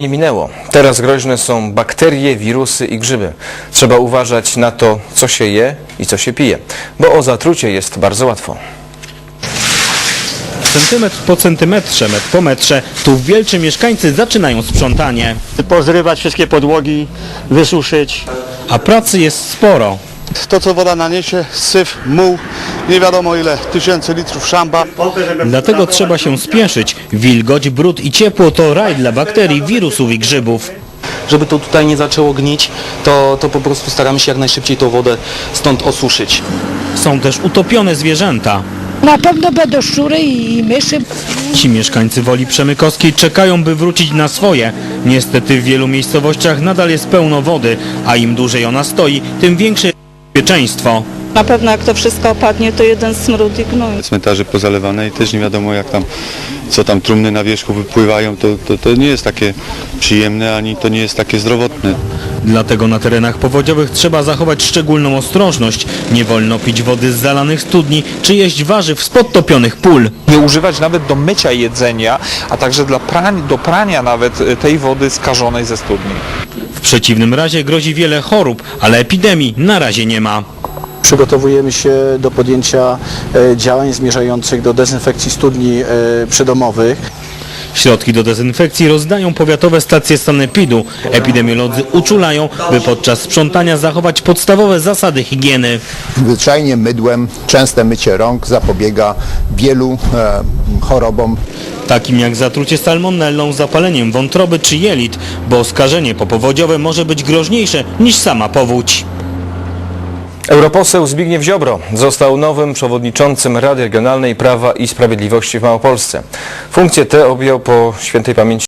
Nie minęło. Teraz groźne są bakterie, wirusy i grzyby. Trzeba uważać na to, co się je i co się pije, bo o zatrucie jest bardzo łatwo. Centymetr po centymetrze, metr po metrze, tu wielczy mieszkańcy zaczynają sprzątanie. pozrywać wszystkie podłogi, wysuszyć. A pracy jest sporo. To, co woda naniesie, syf, muł, nie wiadomo ile, tysięcy litrów szamba. Dlatego trzeba się spieszyć. Wilgoć, brud i ciepło to raj dla bakterii, wirusów i grzybów. żeby to tutaj nie zaczęło gnić, to, to po prostu staramy się jak najszybciej tą wodę stąd osuszyć. Są też utopione zwierzęta. Na pewno będą szczury i i myszy. Ci mieszkańcy Woli Przemykowskiej czekają, by wrócić na swoje. Niestety w wielu miejscowościach nadal jest pełno wody, a im dłużej ona stoi, tym większe jest bezpieczeństwo. Na pewno jak to wszystko opadnie, to jeden smród i gnój. Cmentarze pozalewane i też nie wiadomo jak tam, co tam trumny na wierzchu wypływają, to, to, to nie jest takie przyjemne, ani to nie jest takie zdrowotne. Dlatego na terenach powodziowych trzeba zachować szczególną ostrożność. Nie wolno pić wody z zalanych studni, czy jeść warzyw z podtopionych pól. nie używać nawet do mycia jedzenia, a także dla prań, do prania nawet y, tej wody skażonej ze studni. W przeciwnym razie grozi wiele chorób, ale epidemii na razie nie ma. Przygotowujemy się do podjęcia e, działań zmierzających do dezynfekcji studni e, przydomowych. Środki do dezynfekcji rozdają powiatowe stacje sanepidu. Epidemiolodzy uczulają, by podczas sprzątania zachować podstawowe zasady higieny. Zwyczajnie mydłem, częste mycie rąk zapobiega wielu e, chorobom Takim jak zatrucie salmonellą, zapaleniem wątroby czy jelit, bo skażenie popowodziowe może być groźniejsze niż sama powódź. Europoseł Zbigniew Ziobro został nowym przewodniczącym Rady Regionalnej Prawa i Sprawiedliwości w Małopolsce. Funkcję tę objął po świętej pamięci